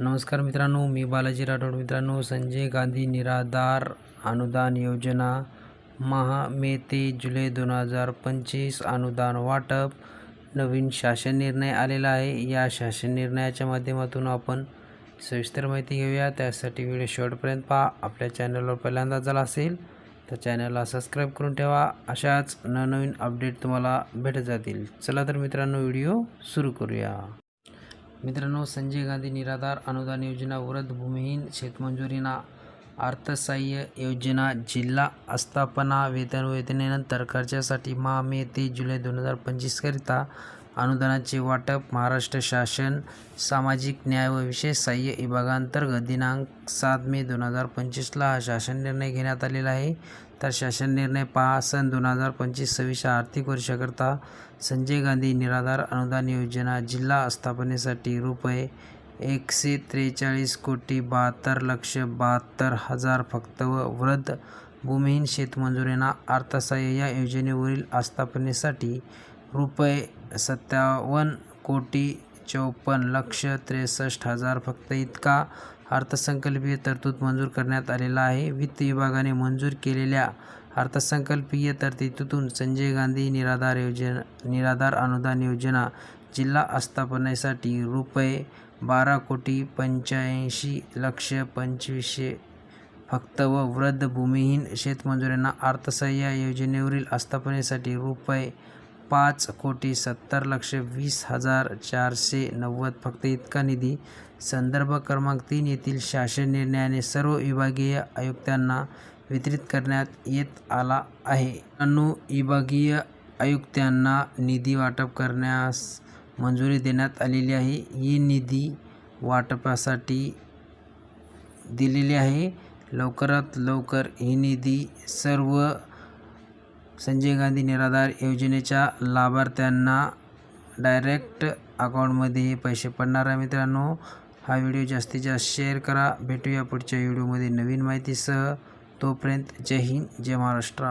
नमस्कार मित्रांनो मी बालाजी राठोड. मित्रांनो संजय गांधी निराधार अनुदान योजना महा मे ते जुलै दोन हजार पंचवीस अनुदान वाटप. नवीन शासन निर्णय आलेला आहे. या शासन निर्णयाच्या माध्यमातून आपण सविस्तर माहिती घेऊया. त्यासाठी व्हिडिओ शेवटपर्यंत पहा. आपल्या चॅनलवर पहिल्यांदा झाला असेल तर चॅनलला सबस्क्राईब करून ठेवा. अशाच नवनवीन अपडेट तुम्हाला भेटत जातील. चला तर मित्रांनो व्हिडिओ सुरू करूया. मित्रांनो संजय गांधी निराधार अनुदान योजना वृद्ध भूमिहीन शेतमजुरींना अर्थसहाय्य योजना जिल्हा आस्थापना वेतन व योजनेनंतर खर्चासाठी महा मे ते जुलै दोन हजार पंचवीसकरिता अनुदानाचे वाटप महाराष्ट्र शासन सामाजिक न्याय व विशेष सहाय्य विभागांतर्गत दिनांक सात मे दोन हजार पंचवीसला हा शासन निर्णय घेण्यात आलेला आहे. तर शासन निर्णय पहा सन दोन हजार पंचवीस सव्वीस आर्थिक वर्षाकरता संजय गांधी निराधार अनुदान योजना जिल्हा आस्थापनेसाठी रुपये एकशे त्रेचाळीस कोटी बहात्तर लक्ष बहात्तर हजार फक्त व वृद्ध भूमिहीन शेतमजुरांना अर्थसहाय्य या योजनेवरील आस्थापनेसाठी रुपये सत्तावन्न कोटी चौपन्न लक्ष त्रेसष्ट हजार फक्त इतका अर्थसंकल्पीय तरतूद मंजूर करण्यात आलेला आहे. वित्त विभागाने मंजूर केलेल्या अर्थसंकल्पीय तरतुदीतून संजय गांधी निराधार योजना निराधार अनुदान योजना जिल्हा आस्थापनेसाठी रुपये बारा कोटी पंच्याऐंशी लक्ष पंचवीसशे फक्त व वृद्ध भूमिहीन शेतमजुरांना अर्थसहाय्य योजनेवरील आस्थापनेसाठी रुपये पाच कोटी सत्तर लक्ष वीस हजार चारशे नव्वद फक्त इतका निधी संदर्भ क्रमांक तीन येथील शासन निर्णयाने सर्व विभागीय आयुक्तांना वितरित करण्यात येत आला आहे. अनु विभागीय आयुक्तांना निधी वाटप करण्यास मंजुरी देण्यात आलेली आहे. ही निधी वाटपासाठी दिलेली आहे. लवकरात लवकर ही निधी सर्व संजय गांधी निराधार योजनेच्या लाभार्थ्यांना डायरेक्ट अकाउंटमध्ये हे पैसे पडणार आहे मित्रांनो. हा व्हिडिओ जास्तीत जास्त शेअर करा. भेटूया पुढच्या व्हिडिओमध्ये नवीन माहितीसह. तोपर्यंत जय हिंद जय महाराष्ट्र.